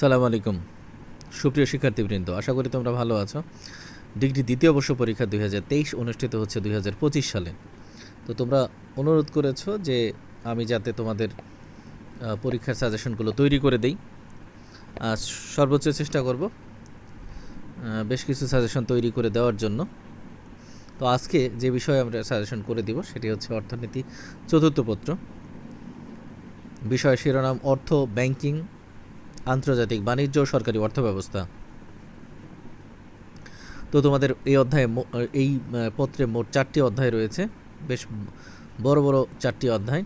সালাম আলাইকুম। সুপ্রিয় শিক্ষার্থীবৃন্দ, আশা করি তোমরা ভালো আছো। ডিগ্রি দ্বিতীয় বর্ষ পরীক্ষা দুই হাজার তেইশ অনুষ্ঠিত হচ্ছে দুই হাজার পঁচিশ সালে। তো তোমরা অনুরোধ করেছ যে আমি যাতে তোমাদের পরীক্ষার সাজেশনগুলো তৈরি করে দেই। আর সর্বোচ্চ চেষ্টা করব বেশ কিছু সাজেশন তৈরি করে দেওয়ার জন্য। তো আজকে যে বিষয়ে আমরা সাজেশন করে দিব সেটি হচ্ছে অর্থনীতি। চতুর্থ পত্র বিষয় শিরোনাম অর্থ ব্যাংকিং আন্তর্জাতিক বাণিজ্য ও সরকারি অর্থ ব্যবস্থা তো তোমাদের এই অধ্যায়ে এই পত্রে মোট চারটি অধ্যায় রয়েছে। বেশ বড় বড় চারটি অধ্যায়।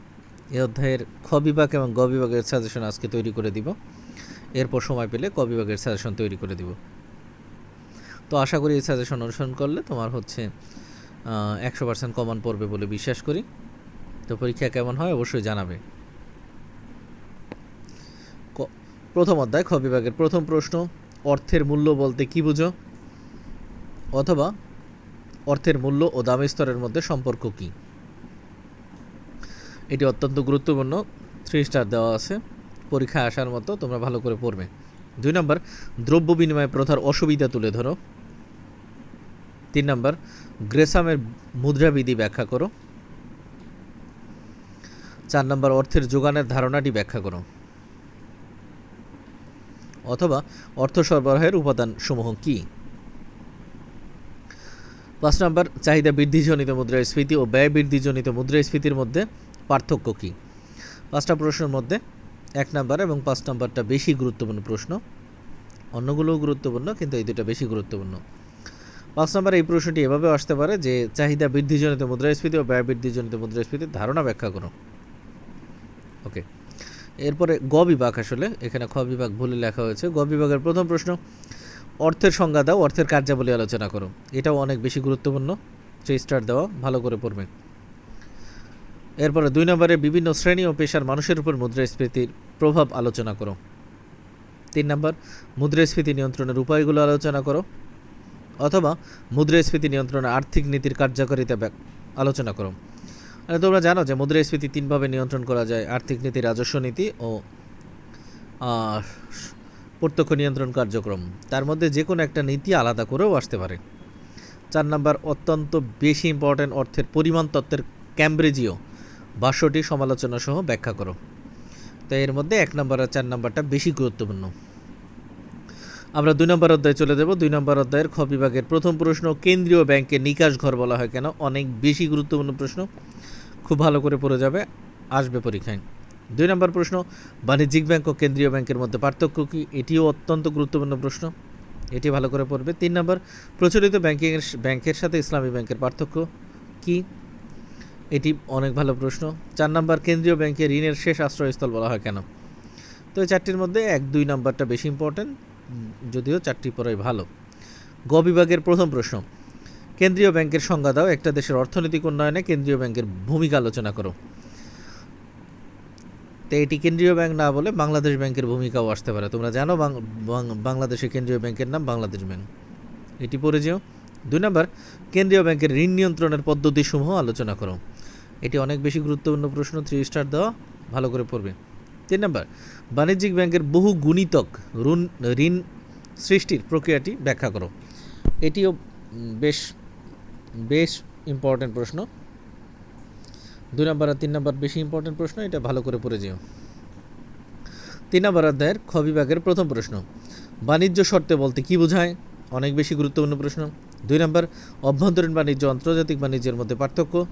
এই অধ্যায়ের খ বিভাগ এবং গ বিভাগের সাজেশন আজকে তৈরি করে দিব। এরপর সময় পেলে ক বিভাগের সাজেশন তৈরি করে দিব। তো আশা করি এই সাজেশন অনুসরণ করলে তোমার হচ্ছে একশো পার্সেন্ট কমন পড়বে বলে বিশ্বাস করি। তো পরীক্ষা কেমন হয় অবশ্যই জানাবে ক- প্রথম অধ্যায়, খ বিভাগের প্রথম প্রশ্ন, অর্থের মূল্য বলতে কি বুঝো? অথবা, অর্থের মূল্য ও দাম স্তরের মধ্যে সম্পর্ক কি? এটি অত্যন্ত গুরুত্বপূর্ণ থ্রি স্টার দেওয়া আছে, পরীক্ষায় আসার মতো তোমরা ভালো করে পড়বে। দুই নম্বর, দ্রব্য বিনিময় প্রথার অসুবিধা তুলে ধরো। তিন নম্বর, গ্রেসামের মুদ্রাবিধি ব্যাখ্যা করো। চার নম্বর, অর্থের যোগানের ধারণাটি ব্যাখ্যা করো। অথবা অর্থ সরবরাহের উপাদানসমূহ কি? পাঁচ নম্বর, চাহিদা বৃদ্ধিজনিত মুদ্রাস্ফীতি ও ব্যয় বৃদ্ধিজনিত মুদ্রাস্ফীতির মধ্যে পার্থক্য কি? পাঁচটা প্রশ্নের মধ্যে এক নম্বর এবং পাঁচ নাম্বারটা বেশি গুরুত্বপূর্ণ প্রশ্ন। অন্যগুলোও গুরুত্বপূর্ণ, কিন্তু এই দুটো বেশি গুরুত্বপূর্ণ। পাঁচ নম্বর, এই প্রশ্নটি এভাবে আসতে পারে যে চাহিদা বৃদ্ধিজনিত মুদ্রাস্ফীতি ও ব্যয় বৃদ্ধিজনিত মুদ্রাস্ফীতির ধারণা ব্যাখ্যা করো। ওকে। এরপরে গ বিভাগ আসলে, এখানে খ বিভাগ ভুলে লেখা হয়েছে। গ বিভাগের প্রথম প্রশ্ন, অর্থের সংজ্ঞা দাও, অর্থের কার্যাবলী আলোচনা করো। এটাও অনেক বেশি গুরুত্বপূর্ণ। থ্রি স্টার দেওয়া, ভালো করে পড়বে। এরপরে দুই নম্বরে, বিভিন্ন শ্রেণি ও পেশার মানুষের উপর মুদ্রাস্ফীতির প্রভাব আলোচনা করো। তিন নম্বর, মুদ্রাস্ফীতি নিয়ন্ত্রণের উপায়গুলো আলোচনা করো। অথবা মুদ্রাস্ফীতি নিয়ন্ত্রণে আর্থিক নীতির কার্যকারিতা আলোচনা করো। তোমরা জানো যে মুদ্রাস্ফীতি তিনভাবে নিয়ন্ত্রণ করা যায়, আর্থিক নীতি, রাজস্ব নীতি ও প্রত্যক্ষ নিয়ন্ত্রণ কার্যক্রম। তার মধ্যে যে কোনো একটা নীতি আলাদা করেও আসতে পারে। চার নাম্বার, অত্যন্ত বেশি ইম্পর্ট্যান্ট অর্থের পরিমাণ তত্ত্বের ক্যামব্রিজীয় ভাষ্যটি সমালোচনা সহ ব্যাখ্যা করো। তো এর মধ্যে এক নম্বর আর চার নম্বরটা বেশি গুরুত্বপূর্ণ। আমরা দুই নম্বর অধ্যায়ে চলে যাব। দুই নম্বর অধ্যায়ের খ বিভাগের প্রথম প্রশ্ন, কেন্দ্রীয় ব্যাংকে নিকাশ ঘর বলা হয় কেন? অনেক বেশি গুরুত্বপূর্ণ প্রশ্ন। খুব ভালো করে পড়ে যাবে, আসবে পরীক্ষায়। দুই নম্বর প্রশ্ন, বাণিজ্যিক ব্যাংক ও কেন্দ্রীয় ব্যাংকের মধ্যে পার্থক্য কী? এটিও অত্যন্ত গুরুত্বপূর্ণ প্রশ্ন। এটি ভালো করে পড়বে। তিন নম্বর, প্রচলিত ব্যাংকিংয়ের ব্যাংকের সাথে ইসলামী ব্যাংকের পার্থক্য কি? এটি অনেক ভালো প্রশ্ন। চার নম্বর, কেন্দ্রীয় ব্যাংকে ঋণের শেষ আশ্রয়স্থল বলা হয় কেন? তো এই চারটির মধ্যে এক, দুই নম্বরটা বেশি ইম্পর্ট্যান্ট যদিও চারটি পড়াই ভালো। গ বিভাগের প্রথম প্রশ্ন কেন্দ্রীয় ব্যাংকের সংজ্ঞা দাও। একটা দেশের অর্থনৈতিক উন্নয়নে কেন্দ্রীয় ব্যাংকের ভূমিকা আলোচনা করো। তো এটি কেন্দ্রীয় ব্যাংক না বলে বাংলাদেশ ব্যাংকের ভূমিকাও আসতে পারে। তোমরা জানো বাং- বাং- কেন্দ্রীয় ব্যাংকের নাম বাংলাদেশ ব্যাংক। এটি পড়ে যেও। দুই নম্বর, কেন্দ্রীয় ব্যাংকের ঋণ নিয়ন্ত্রণের পদ্ধতিসমূহ আলোচনা করো। এটি অনেক বেশি গুরুত্বপূর্ণ প্রশ্ন, থ্রি স্টার দেওয়া ভালো করে পড়বে। তিন নম্বর, বাণিজ্যিক ব্যাংকের বহু গুণিতক ঋণ ঋণ সৃষ্টির প্রক্রিয়াটি ব্যাখ্যা করো। এটিও বেশ বেশ ইম্পর্ট্যান্ট প্রশ্ন। দুই নম্বর আর তিন নম্বর বেশি ইম্পর্ট্যান্ট প্রশ্ন, এটা ভালো করে পড়ে যেও। তিন নম্বর অধ্যায়ের খ বিভাগের প্রথম প্রশ্ন, বাণিজ্য শর্তে বলতে কি বোঝায়? অনেক বেশি গুরুত্বপূর্ণ প্রশ্ন। দুই নম্বর, অভ্যন্তরীণ বাণিজ্য, আন্তর্জাতিক বাণিজ্যের মধ্যে পার্থক্য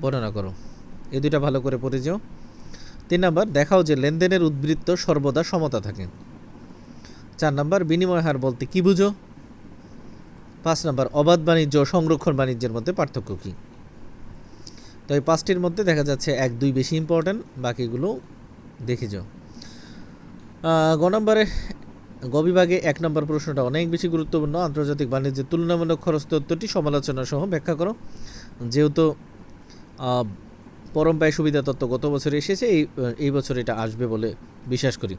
বর্ণনা করো। এই দুইটা ভালো করে পড়ে যেও। তিন নম্বর, দেখাও যে লেনদেনের উদ্বৃত্ত সর্বদা সমতা থাকে। চার নম্বর, বিনিময় হার বলতে কি বুঝো? পাঁচ নম্বর অবাধ বাণিজ্য ও সংরক্ষণ বাণিজ্যের মধ্যে পার্থক্য কী? তো এই পাঁচটির মধ্যে দেখা যাচ্ছে এক দুই বেশি ইম্পর্ট্যান্ট বাকিগুলো দেখে যাও। গ নম্বরে গ বিভাগে এক নম্বর প্রশ্নটা অনেক বেশি গুরুত্বপূর্ণ আন্তর্জাতিক বাণিজ্যের তুলনামূলক খরচ তত্ত্বটি সমালোচনা সহ ব্যাখ্যা করো। যেহেতু আহ, পরম ব্যয় সুবিধা তত্ত্ব গত বছর এসেছে এই এই বছর এটা আসবে বলে বিশ্বাস করি।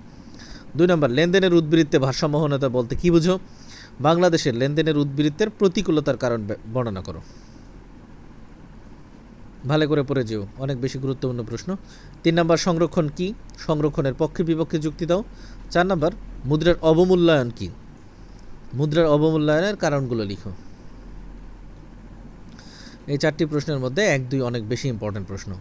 দুই নম্বর লেনদেনের উদ্বৃত্তে ভারসাম্যহীনতা বলতে কি বুঝো? বাংলাদেশের লেনদেনের উদ্বৃত্তের প্রতিকূলতার কারণ বর্ণনা করো। ভালো করে পড়ে যেও, অনেক বেশি গুরুত্বপূর্ণ প্রশ্ন। তিন নম্বর, সংরক্ষণ কি? সংরক্ষণের পক্ষে বিপক্ষে যুক্তি দাও। চার নম্বর, মুদ্রার অবমূল্যায়ন কি? মুদ্রার অবমূল্যায়নের কারণগুলো লিখো। এই চারটি প্রশ্নের মধ্যে এক, দুই অনেক বেশি ইম্পর্টেন্ট প্রশ্ন।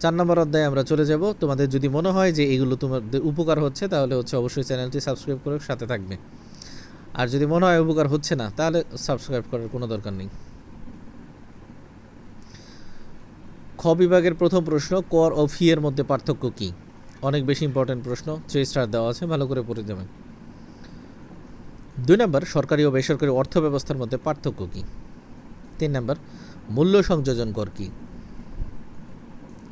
চার নম্বর অধ্যায়ে আমরা চলে যাব। তোমাদের যদি মনে হয় যে এগুলো তোমাদের উপকার হচ্ছে, তাহলে হচ্ছে অবশ্যই চ্যানেলটি সাবস্ক্রাইব করে সাথে থাকবে। আর যদি মনে হয় উপকার হচ্ছে না, তাহলে সাবস্ক্রাইব করার কোনো দরকার নেই। খ বিভাগের প্রথম প্রশ্ন, কর ও ফি এর মধ্যে পার্থক্য কি? অনেক বেশি ইম্পর্টেন্ট প্রশ্ন থ্রি স্টার দেওয়া আছে, ভালো করে পড়ে যাবেন। দুই নম্বর, সরকারি ও বেসরকারি অর্থ ব্যবস্থার মধ্যে পার্থক্য কি? তিন নম্বর, মূল্য সংযোজন কর কি?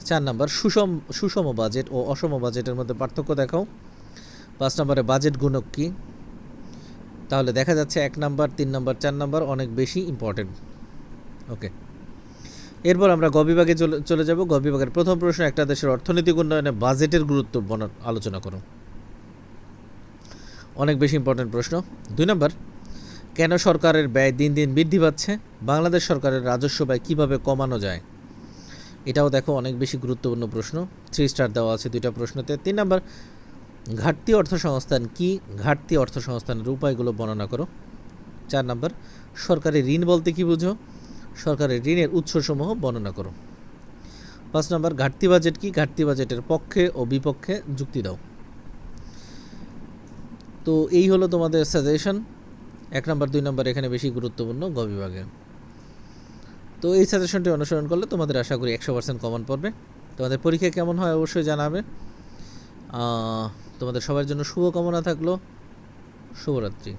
চার নম্বর, সুষম সুষম বাজেট ও অসম বাজেটের মধ্যে পার্থক্য দেখাও। পাঁচ নম্বরে বাজেট গুণক কি? তাহলে দেখা যাচ্ছে এক নাম্বার, তিন নাম্বার, চার নাম্বার অনেক বেশি ইম্পর্টেন্ট ওকে এরপর আমরা গ বিভাগে চলে যাব। গ বিভাগের প্রথম প্রশ্ন, একটা দেশের অর্থনৈতিক উন্নয়নে বাজেটের গুরুত্ব আলোচনা করো। অনেক বেশি ইম্পর্টেন্ট প্রশ্ন। দুই নম্বর, কেন সরকারের ব্যয় দিন দিন বৃদ্ধি পাচ্ছে? বাংলাদেশ সরকারের রাজস্ব ব্যয় কীভাবে কমানো যায়? এটাও দেখো অনেক বেশি গুরুত্বপূর্ণ প্রশ্ন। থ্রি স্টার দেওয়া আছে দুইটা প্রশ্নতে। তিন নম্বর ঘাটতি অর্থ সংস্থান কি? ঘাটতি অর্থ সংস্থানের উপায়গুলো বর্ণনা করো। চার নম্বর, সরকারি ঋণ বলতে কি বুঝো? সরকারের ঋণের উৎসসমূহ বর্ণনা করো। পাঁচ নম্বর, ঘাটতি বাজেট কি? ঘাটতি বাজেটের পক্ষে ও বিপক্ষে যুক্তি দাও। তো এই হলো তোমাদের সাজেশন এক নম্বর, দুই নম্বর এখানে বেশি গুরুত্বপূর্ণ গ বিভাগে। তো এই সাজেশনটি অনুসরণ করলে তোমাদের আশা করি একশো পার্সেন্ট কমন পড়বে। তোমাদের পরীক্ষা কেমন হয় অবশ্যই জানাবে। তোমাদের সবার জন্য শুভকামনা থাকল। শুভরাত্রি।